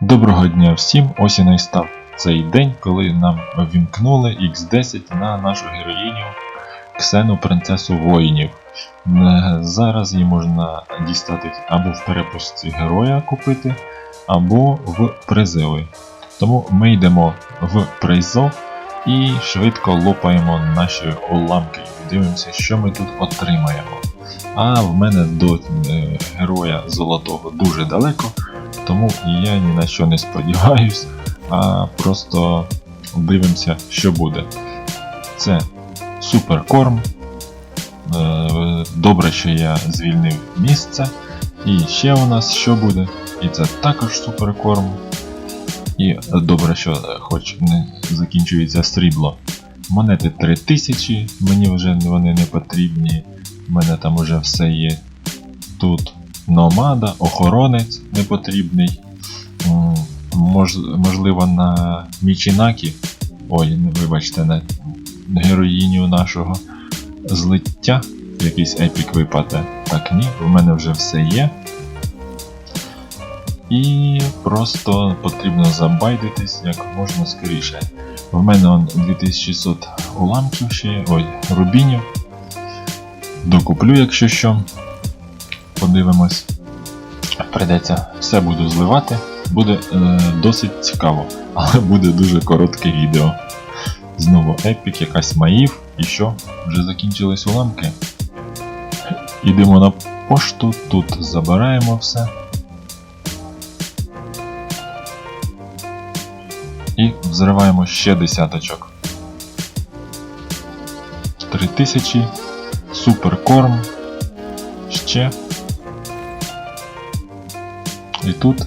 Доброго дня всім! Ось і настав цей день, коли нам ввімкнули X10 на нашу героїню Ксену принцесу воїнів. Е, Зараз її можна дістати або в перепустці героя купити, або в призиви. Тому ми йдемо в призов і швидко лопаємо наші уламки дивимося, що ми тут отримаємо. А в мене до е, героя золотого дуже далеко, тому я ні на що не сподіваюсь, а просто дивимося, що буде. Це суперкорм. Е, Добре, що я звільнив місце. І ще у нас що буде? І це також суперкорм. І добре, що е, хоч не закінчується срібло. Монети 3000, мені вже вони не потрібні. У мене там уже все є. Тут номада, охоронець непотрібний. Можливо, на Мічінакі. Ой, вибачте, на героїню нашого злиття. Якийсь епік випаде. Так ні, в мене вже все є. І просто потрібно забайдитись як можна скоріше. В мене он 2600 уламків ще, ой, рубінів. Докуплю, якщо що. Подивимось. Придеться все буду зливати. Буде е, досить цікаво, але буде дуже коротке відео. Знову епік, якась маїв, і що? Вже закінчились уламки. Йдемо на пошту, тут забираємо все. І взриваємо ще десяточок. 3000. Суперкорм. Ще. І тут.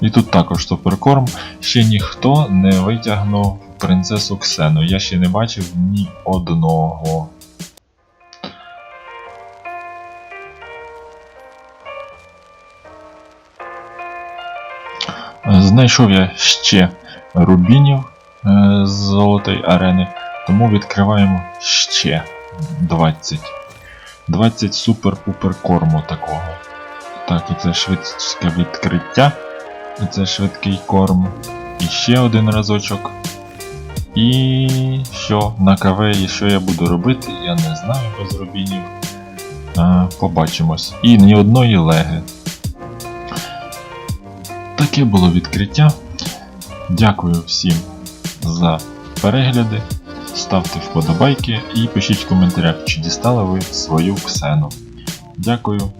І тут також суперкорм. Ще ніхто не витягнув принцесу Ксену. Я ще не бачив ні одного. Знайшов я ще рубінів е, з золотої арени, тому відкриваємо ще 20. 20 супер-пупер корму такого. Так, і це швидке відкриття. І це швидкий корм. І ще один разочок. І що на і що я буду робити, я не знаю без рубінів. А, побачимось. І ні одної леги. Таке було відкриття. Дякую всім за перегляди. Ставте вподобайки і пишіть в коментарях, чи дістали ви свою ксену. Дякую.